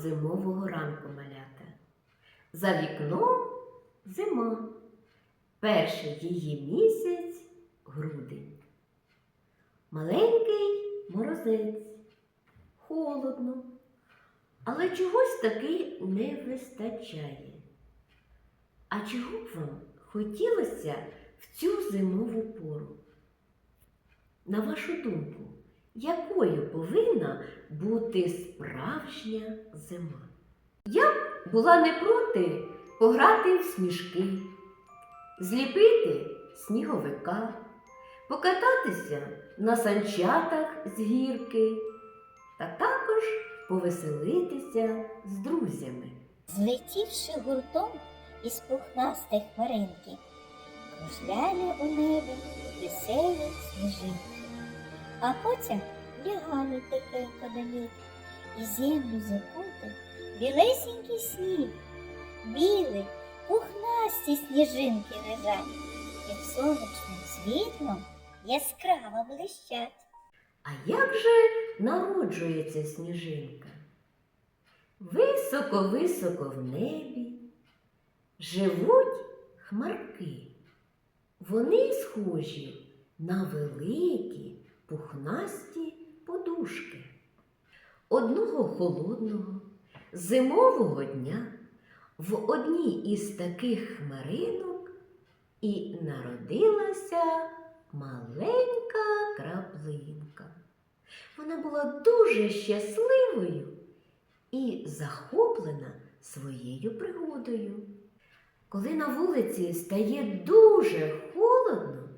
зимового ранку малята. За вікном зима. Перший її місяць грудень. Маленький морозець. Холодно. Але чогось таки не вистачає. А чого б вам хотілося в цю зимову пору? На вашу думку, якою повинна бути справжня зима? Я була не проти пограти в сніжки, зліпити сніговика, покататися на санчатах з гірки та також повеселитися з друзями. Злетівши гуртом із пухнастих хмаринки, кружляли у небі веселі сніжинки, а потім лягали тихенько до них, і землю закутав білесенький сніг. Білий, пухнасті сніжинки лежать, під сонячним світлом яскраво блищать. А як же народжується сніжинка? Високо-високо в небі живуть хмарки. Вони схожі на великі пухнасті подушки. Одного холодного зимового дня в одній із таких хмаринок і народилася маленька краплинка. Вона була дуже щасливою і захоплена своєю пригодою. Коли на вулиці стає дуже холодно,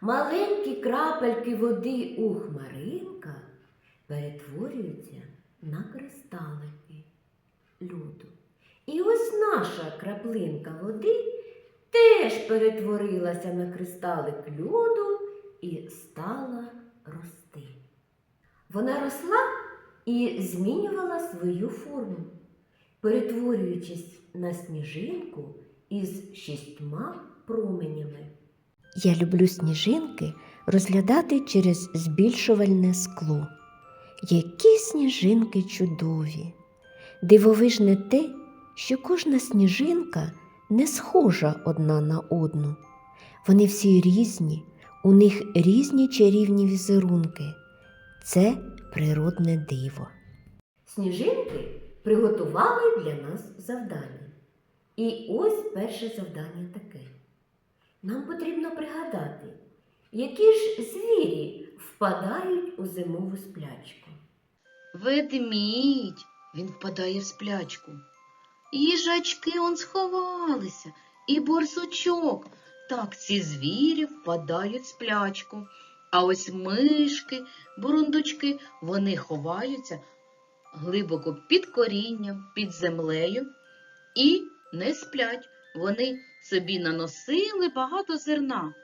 маленькі крапельки води у хмаринках перетворюються на кристалики льоду. І ось наша краплинка води теж перетворилася на кристалик льоду і стала рости. Вона росла і змінювала свою форму, перетворюючись на сніжинку із шістьма променями. Я люблю сніжинки розглядати через збільшувальне скло. Які сніжинки чудові! Дивовижне те, що кожна сніжинка не схожа одна на одну. Вони всі різні, у них різні чарівні візерунки. Це природне диво. Сніжинки приготували для нас завдання. І ось перше завдання таке. Нам потрібно пригадати, які ж звірі впадають у зимову сплячку. Ведмідь, він впадає в сплячку. Їжачки он сховалися, і борсучок. Так ці звірі впадають в сплячку. А ось мишки, бурундучки, вони ховаються глибоко під корінням, під землею і не сплять. Вони собі наносили багато зерна.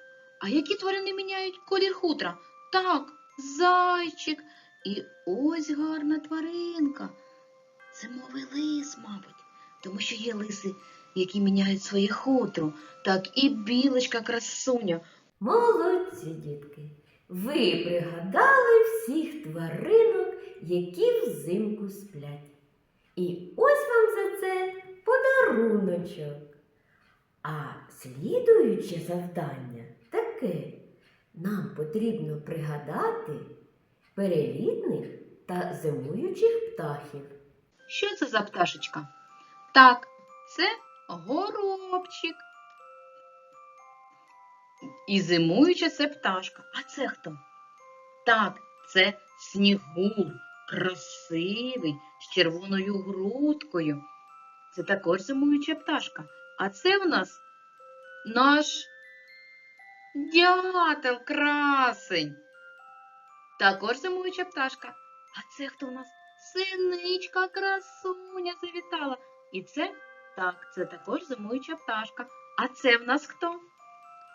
А які тварини міняють колір хутра? Так, зайчик. І ось гарна тваринка. Зимовий лис, мабуть, тому що є лиси, які міняють своє хутро, так і білочка красуня. Молодці, дітки! Ви пригадали всіх тваринок, які взимку сплять. І ось вам за це подаруночок. А слідуюче завдання таке. Нам потрібно пригадати перелітних та зимуючих птахів. Що це за пташечка? Так, це горобчик. І зимуюча це пташка. А це хто? Так, це снігур, красивий, з червоною грудкою. Це також зимуюча пташка. А це в нас наш дятел красень. Також зимуюча пташка. А це хто в нас? Синичка красуня завітала. І це так, це також зимуюча пташка. А це в нас хто?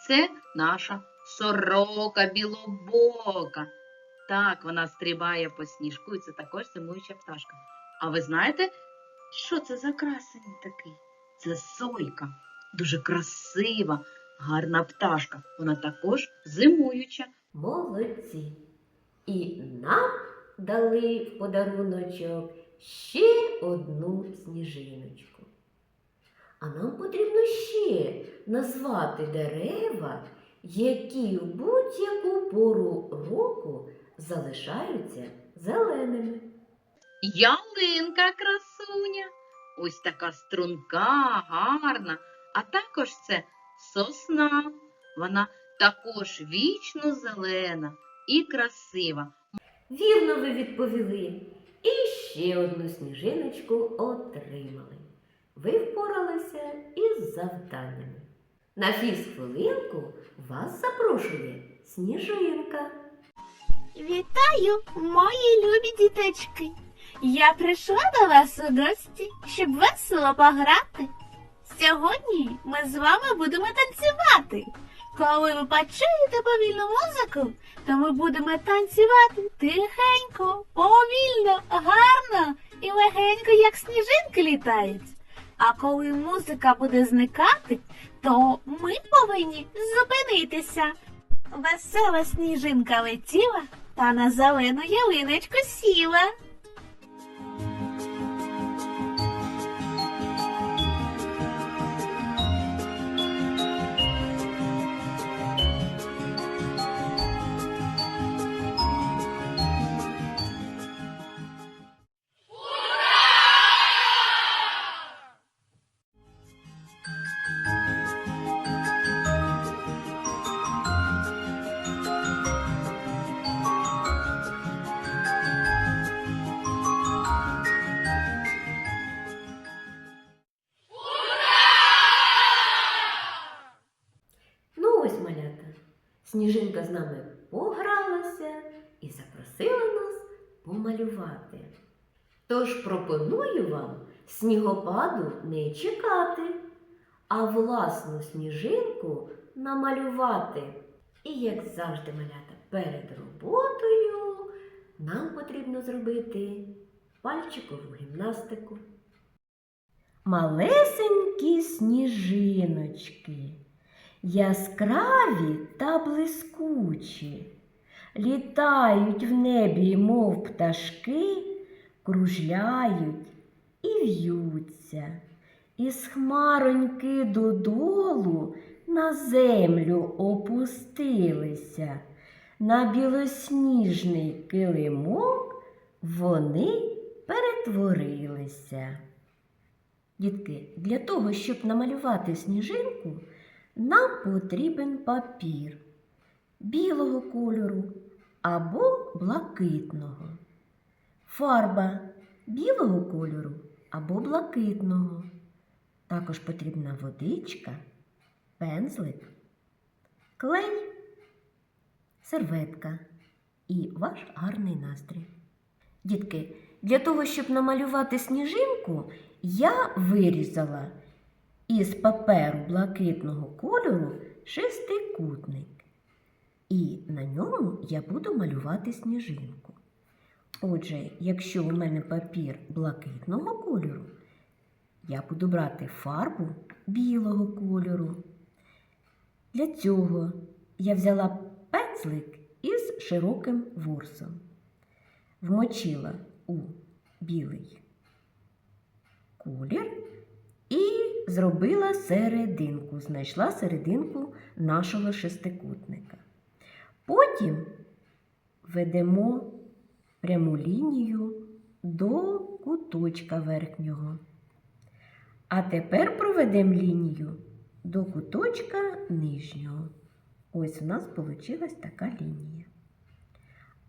Це наша сорока білобока. Так, вона стрибає по сніжку, і це також зимуюча пташка. А ви знаєте, що це за красень такий? Це сойка, дуже красива, гарна пташка. Вона також зимуюча. Молодці! І нам дали в подаруночок ще одну сніжиночку. А нам потрібно ще назвати дерева, які в будь-яку пору року залишаються зеленими. Ялинка красуня. Ось така струнка, гарна, а також це сосна. Вона також вічно зелена і красива. Вірно ви відповіли. І ще одну сніжиночку отримали. Ви впоралися із завданнями. На фізхвилинку вас запрошує сніжинка. Вітаю, мої любі діточки! Я прийшла до вас у гості, щоб весело пограти. Сьогодні ми з вами будемо танцювати. Коли ви почуєте повільну музику, то ми будемо танцювати тихенько, повільно, гарно і легенько, як сніжинки літають. А коли музика буде зникати, то ми повинні зупинитися. Весела сніжинка летіла та на зелену ялиночку сіла. Сніжинка з нами погралася і запросила нас помалювати. Тож пропоную вам снігопаду не чекати, а власну сніжинку намалювати. І як завжди, малята, перед роботою нам потрібно зробити пальчикову гімнастику. Малесенькі сніжиночки яскраві та блискучі, літають в небі, мов пташки, кружляють і в'ються, із хмароньки додолу на землю опустилися, на білосніжний килимок вони перетворилися. Дітки, для того, щоб намалювати сніжинку, нам потрібен папір білого кольору або блакитного, фарба білого кольору або блакитного. Також потрібна водичка, пензлик, клей, серветка і ваш гарний настрій. Дітки, для того, щоб намалювати сніжинку, я вирізала із паперу блакитного кольору шестикутник. І на ньому я буду малювати сніжинку. Отже, якщо у мене папір блакитного кольору, я буду брати фарбу білого кольору. Для цього я взяла пензлик із широким ворсом, вмочила у білий колір і зробила серединку, знайшла серединку нашого шестикутника. Потім ведемо пряму лінію до куточка верхнього. А тепер проведемо лінію до куточка нижнього. Ось у нас вийшла така лінія.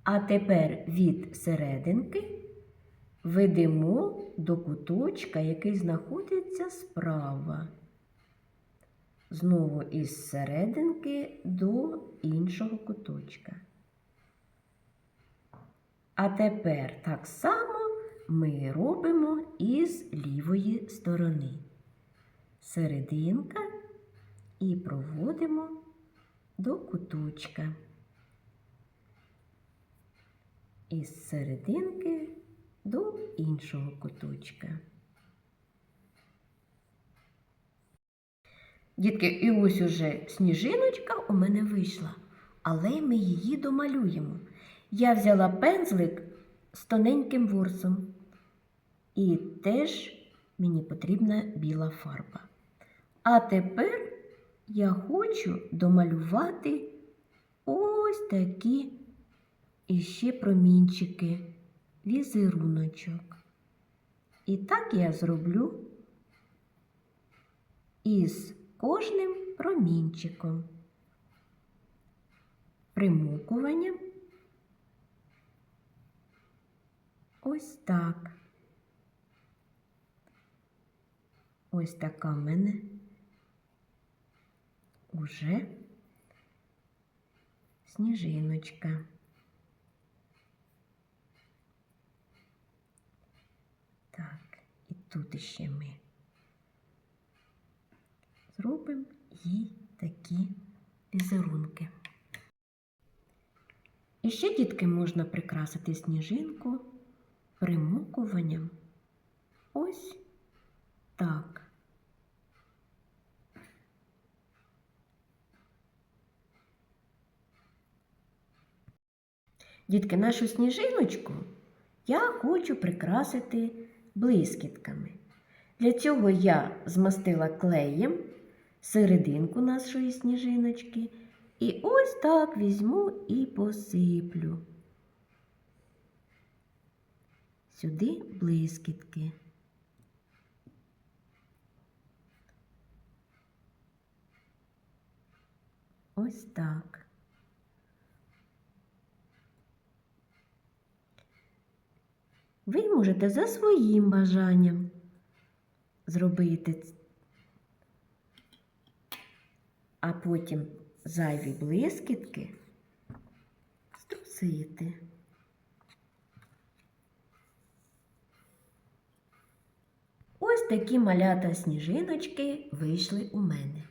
А тепер від серединки ведемо до куточка, який знаходиться справа. Знову із серединки до іншого куточка. А тепер так само ми робимо із лівої сторони. Серединка і проводимо до куточка. Із серединки до іншого куточка. Дітки, і ось уже сніжиночка у мене вийшла, але ми її домалюємо. Я взяла пензлик з тоненьким ворсом, І теж мені потрібна біла фарба. А тепер я хочу домалювати ось такі іще промінчики, візеруночок. І так я зроблю із кожним промінчиком, примукуванням. Ось так. Ось така в мене уже сніжиночка. Так, і тут ще ми зробимо їй такі візерунки. І ще, дітки, можна прикрасити сніжинку примукуванням. Ось так. Дітки, нашу сніжиночку я хочу прикрасити блискітками. Для цього я змастила клеєм серединку нашої сніжиночки і ось так візьму і посиплю. Сюди блискітки. Ось так. Ви можете за своїм бажанням зробити, а потім зайві блискітки струсити. Ось такі малята сніжиночки вийшли у мене.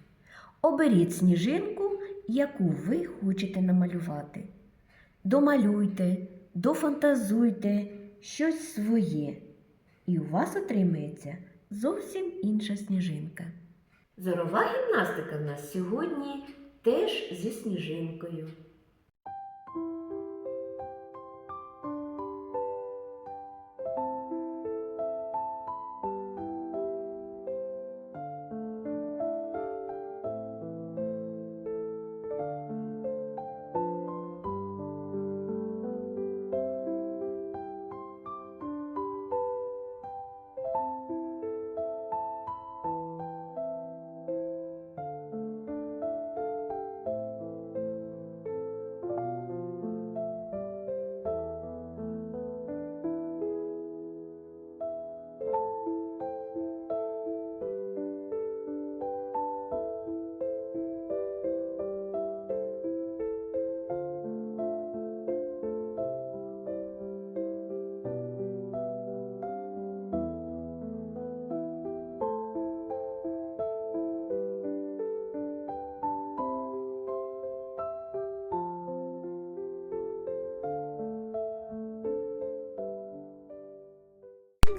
Оберіть сніжинку, яку ви хочете намалювати. Домалюйте, дофантазуйте щось своє, і у вас отримається зовсім інша сніжинка. Зорова гімнастика в нас сьогодні теж зі сніжинкою.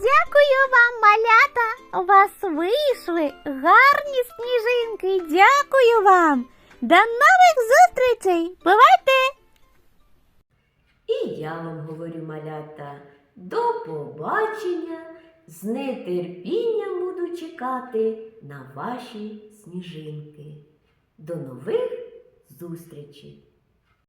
Дякую вам, малята! У вас вийшли гарні сніжинки. Дякую вам! До нових зустрічей! Бувайте! І я вам говорю, малята, до побачення. З нетерпінням буду чекати на ваші сніжинки. До нових зустрічей!